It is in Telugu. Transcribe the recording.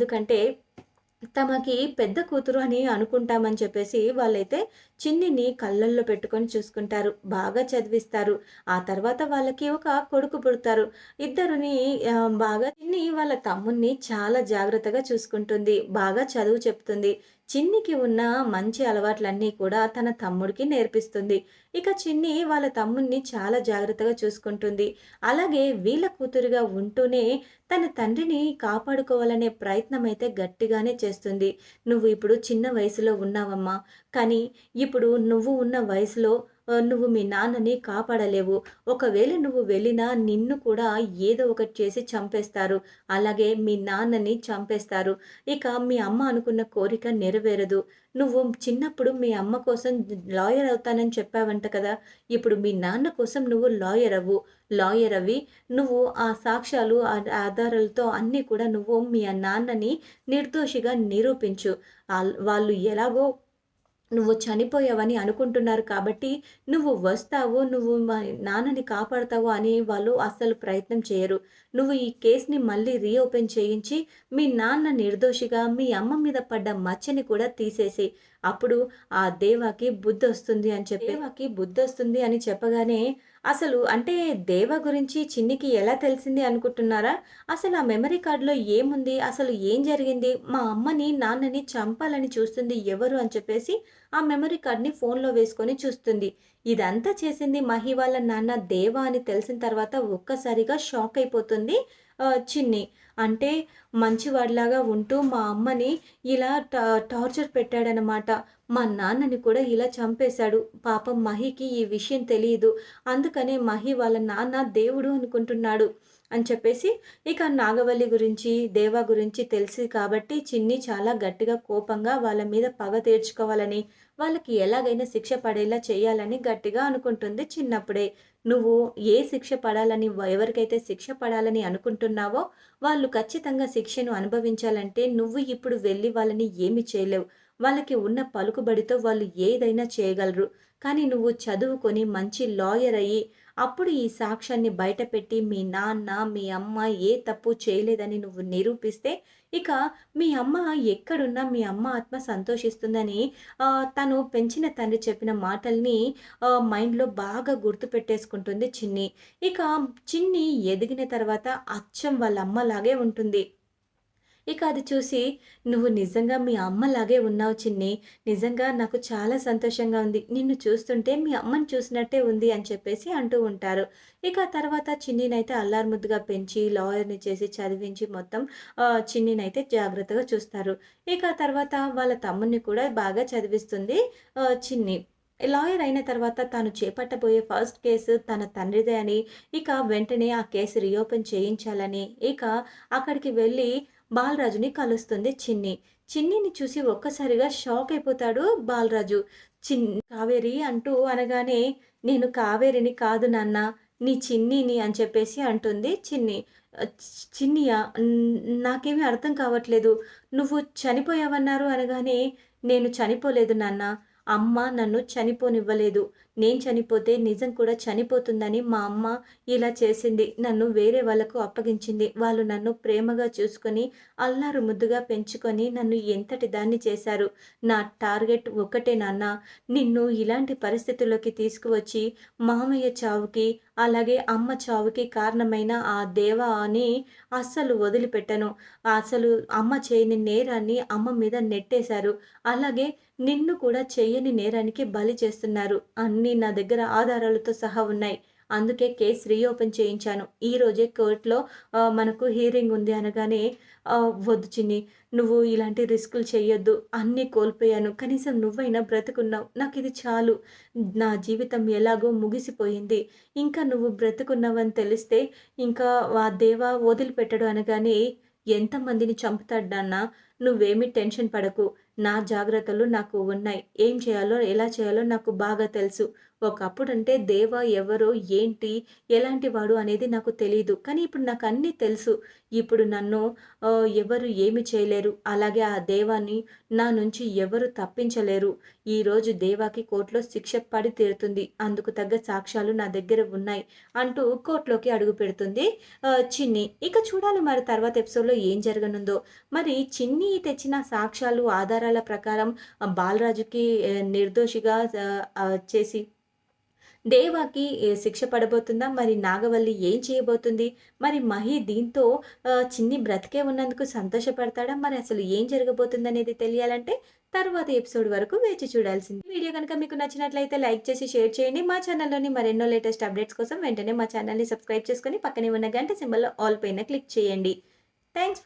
ఎందుకంటే తమకి పెద్ద కూతురు అని అనుకుంటామని చెప్పేసి వాళ్ళైతే చిన్నిని కళ్ళల్లో పెట్టుకొని చూసుకుంటారు. బాగా చదివిస్తారు. ఆ తర్వాత వాళ్ళకి ఒక కొడుకు పుడతారు. ఇద్దరుని బాగా చిన్ని వాళ్ళ తమ్ముణ్ణి చాలా జాగ్రత్తగా చూసుకుంటుంది. బాగా చదువు చెప్తుంది. చిన్నికి ఉన్న మంచి అలవాట్లన్నీ కూడా తన తమ్ముడికి నేర్పిస్తుంది. ఇక చిన్ని వాళ్ళ తమ్ముడిని చాలా జాగ్రత్తగా చూసుకుంటుంది. అలాగే వీళ్ళ కూతురుగా ఉంటూనే తన తండ్రిని కాపాడుకోవాలనే ప్రయత్నం అయితే గట్టిగానే చేస్తుంది. నువ్వు ఇప్పుడు చిన్న వయసులో ఉన్నావమ్మా. కానీ ఇప్పుడు నువ్వు ఉన్న వయసులో నువ్వు మీ నాన్నని కాపాడలేవు. ఒకవేళ నువ్వు వెళ్ళినా నిన్ను కూడా ఏదో ఒకటి చేసి చంపేస్తారు. అలాగే మీ నాన్నని చంపేస్తారు. ఇక మీ అమ్మ అనుకున్న కోరిక నెరవేరదు. నువ్వు చిన్నప్పుడు మీ అమ్మ కోసం లాయర్ అవుతానని చెప్పావంట కదా. ఇప్పుడు మీ నాన్న కోసం నువ్వు లాయర్ అవ్వు. లాయర్ అవి నువ్వు ఆ సాక్ష్యాలు ఆ ఆధారాలతో అన్నీ కూడా నువ్వు మీ నాన్నని నిర్దోషిగా నిరూపించు. వాళ్ళు ఎలాగో నువ్వు చనిపోయావని అనుకుంటున్నారు కాబట్టి నువ్వు వస్తావు నువ్వు మా నాన్నని కాపాడతావు అని వాళ్ళు అస్సలు ప్రయత్నం చేయరు. నువ్వు ఈ కేసుని మళ్ళీ రీఓపెన్ చేయించి మీ నాన్న నిర్దోషిగా మీ అమ్మ మీద పడ్డ మచ్చని కూడా తీసేసి అప్పుడు ఆ దేవాకి బుద్ధి వస్తుంది అని చెప్పి దేవాకి బుద్ధి వస్తుంది అని చెప్పగానే అసలు అంటే దేవ గురించి చిన్నికి ఎలా తెలిసింది అనుకుంటున్నారా? అసలు ఆ మెమరీ కార్డులో ఏముంది? అసలు ఏం జరిగింది? మా అమ్మని నాన్నని చంపాలని చూస్తుంది ఎవరు అని చెప్పేసి ఆ మెమరీ కార్డ్ని ఫోన్లో వేసుకొని చూస్తుంది. ఇదంతా చేసింది మహి వాళ్ళ నాన్న దేవా అని తెలిసిన తర్వాత ఒక్కసారిగా షాక్ అయిపోతుంది చిన్ని. అంటే మంచివాడిలాగా ఉంటూ మా అమ్మని ఇలా టా టార్చర్ పెట్టాడనమాట మా నాన్నని కూడా ఇలా చంపేశాడు. పాపం మహికి ఈ విషయం తెలియదు అందుకనే మహి వాళ్ళ నాన్న దేవుడు అనుకుంటున్నాడు. అని చెప్పేసి ఇక నాగవల్లి గురించి దేవా గురించి తెలిసి కాబట్టి చిన్ని చాలా గట్టిగా కోపంగా వాళ్ళ మీద పగ తీర్చుకోవాలని వాళ్ళకి ఎలాగైనా శిక్ష పడేలా చేయాలని గట్టిగా అనుకుంటుంది చిన్నప్పుడే. నువ్వు ఏ శిక్ష పడాలని ఎవరికైతే శిక్ష పడాలని అనుకుంటున్నావో వాళ్ళు ఖచ్చితంగా శిక్షను అనుభవించాలంటే నువ్వు ఇప్పుడు వెళ్ళి వాళ్ళని ఏమి చేయలేవు. వాళ్ళకి ఉన్న పలుకుబడితో వాళ్ళు ఏదైనా చేయగలరు. కానీ నువ్వు చదువుకొని మంచి లాయర్ అయ్యి అప్పుడు ఈ సాక్ష్యాన్ని బయటపెట్టి మీ నాన్న మీ అమ్మ ఏ తప్పు చేయలేదని నువ్వు నిరూపిస్తే ఇక మీ అమ్మ ఎక్కడున్నా మీ అమ్మ ఆత్మ సంతోషిస్తుందని తను పెంచిన తండ్రి చెప్పిన మాటల్ని మైండ్లో బాగా గుర్తుపెట్టేసుకుంటుంది చిన్ని. ఇక చిన్ని ఎదిగిన తర్వాత అచ్చం వాళ్ళ అమ్మలాగే ఉంటుంది. ఇక అది చూసి నువ్వు నిజంగా మీ అమ్మలాగే ఉన్నావు చిన్ని. నిజంగా నాకు చాలా సంతోషంగా ఉంది. నిన్ను చూస్తుంటే మీ అమ్మని చూసినట్టే ఉంది అని చెప్పేసి అంటూ ఉంటారు. ఇక తర్వాత చిన్నినైతే అల్లారుముద్దుగా పెంచి లాయర్ని చేసి చదివించి మొత్తం చిన్నినైతే జాగ్రత్తగా చూస్తారు. ఇక తర్వాత వాళ్ళ తమ్ముడిని కూడా బాగా చదివిస్తుంది చిన్ని. లాయర్ అయిన తర్వాత తాను చేపట్టబోయే ఫస్ట్ కేసు తన తండ్రిదే అని ఇక వెంటనే ఆ కేసు రీఓపెన్ చేయించాలని ఇక అక్కడికి వెళ్ళి బాలరాజుని కలుస్తుంది చిన్ని. చిన్నిని చూసి ఒక్కసారిగా షాక్ అయిపోతాడు బాలరాజు. చిన్ కావేరి అంటూ అనగానే నేను కావేరిని కాదు నాన్న నీ చిన్నిని అని చెప్పేసి అంటుంది చిన్ని. చిన్నియా నాకేమీ అర్థం కావట్లేదు. నువ్వు చనిపోయావన్నారు అనగానే నేను చనిపోలేదు నాన్న. అమ్మ నన్ను చనిపోనివ్వలేదు. నేను చనిపోతే నిజం కూడా చనిపోతుందని మా అమ్మ ఇలా చేసింది. నన్ను వేరే వాళ్ళకు అప్పగించింది. వాళ్ళు నన్ను ప్రేమగా చూసుకొని అల్లారు ముద్దుగా పెంచుకొని నన్ను ఎంతటి దాన్ని చేశారు? నా టార్గెట్ ఒక్కటే నాన్న. నిన్ను ఇలాంటి పరిస్థితుల్లోకి తీసుకువచ్చి మామయ్య చావుకి అలాగే అమ్మ చావుకి కారణమైన ఆ దేవ అని అస్సలు వదిలిపెట్టను. అసలు అమ్మ చేయని నేరాన్ని అమ్మ మీద నెట్టేశారు. అలాగే నిన్ను కూడా చెయ్యని నేరానికి బలి చేస్తున్నారు. అన్నీ నా దగ్గర ఆధారాలతో సహా ఉన్నాయి. అందుకే కేసు రీఓపెన్ చేయించాను. ఈ రోజే కోర్టులో మనకు హీరింగ్ ఉంది అనగానే వద్దు చిన్ని నువ్వు ఇలాంటి రిస్కులు చేయొద్దు అన్నీ కోల్పోయాను. కనీసం నువ్వైనా బ్రతుకున్నావు. నాకు ఇది చాలు. నా జీవితం ఎలాగో ముగిసిపోయింది. ఇంకా నువ్వు బ్రతుకున్నావని తెలిస్తే ఇంకా ఆ దేవ వదిలిపెట్టడు అనగానే ఎంతమందిని చంపుతాడు నువ్వేమీ టెన్షన్ పడకు. నా జాగ్రత్తలు నాకు ఉన్నాయి. ఏం చేయాలో, ఎలా చేయాలో నాకు బాగా తెలుసు. ఒకప్పుడంటే దేవ ఎవరో, ఏంటి, ఎలాంటి వాడు అనేది నాకు తెలియదు కానీ ఇప్పుడు నాకు అన్నీ తెలుసు. ఇప్పుడు నన్ను ఎవరు ఏమి చేయలేరు. అలాగే ఆ దేవాన్ని నా నుంచి ఎవరు తప్పించలేరు. ఈరోజు దేవాకి కోర్టులో శిక్ష పడి తీరుతుంది. అందుకు తగ్గ సాక్ష్యాలు నా దగ్గర ఉన్నాయి. అంటూ కోర్టులోకి అడుగు పెడుతుంది చిన్ని. ఇక చూడాలి మరి తర్వాత ఎపిసోడ్‌లో ఏం జరగనుందో. మరి చిన్ని తెచ్చిన సాక్ష్యాలు, ఆధారాల ప్రకారం బాలరాజుకి నిర్దోషిగా చేసి దేవాకి శిక్ష పడబోతుందా? మరి నాగవల్లి ఏం చేయబోతుంది? మరి మహి దీంతో చిన్ని బ్రతికే ఉన్నందుకు సంతోషపడతాడా? మరి అసలు ఏం జరగబోతుందనేది తెలియాలంటే తర్వాత ఎపిసోడ్ వరకు వేచి చూడాల్సింది వీడియో కనుక మీకు నచ్చినట్లయితే లైక్ చేసి, షేర్ చేయండి. మా ఛానల్‌లోని మరెన్నో లేటెస్ట్ అప్డేట్స్ కోసం వెంటనే మా ఛానల్‌ని సబ్స్క్రైబ్ చేసుకొని పక్కనే ఉన్న గంట సింబల్‌లో ఆల్ పైన క్లిక్ చేయండి. థ్యాంక్స్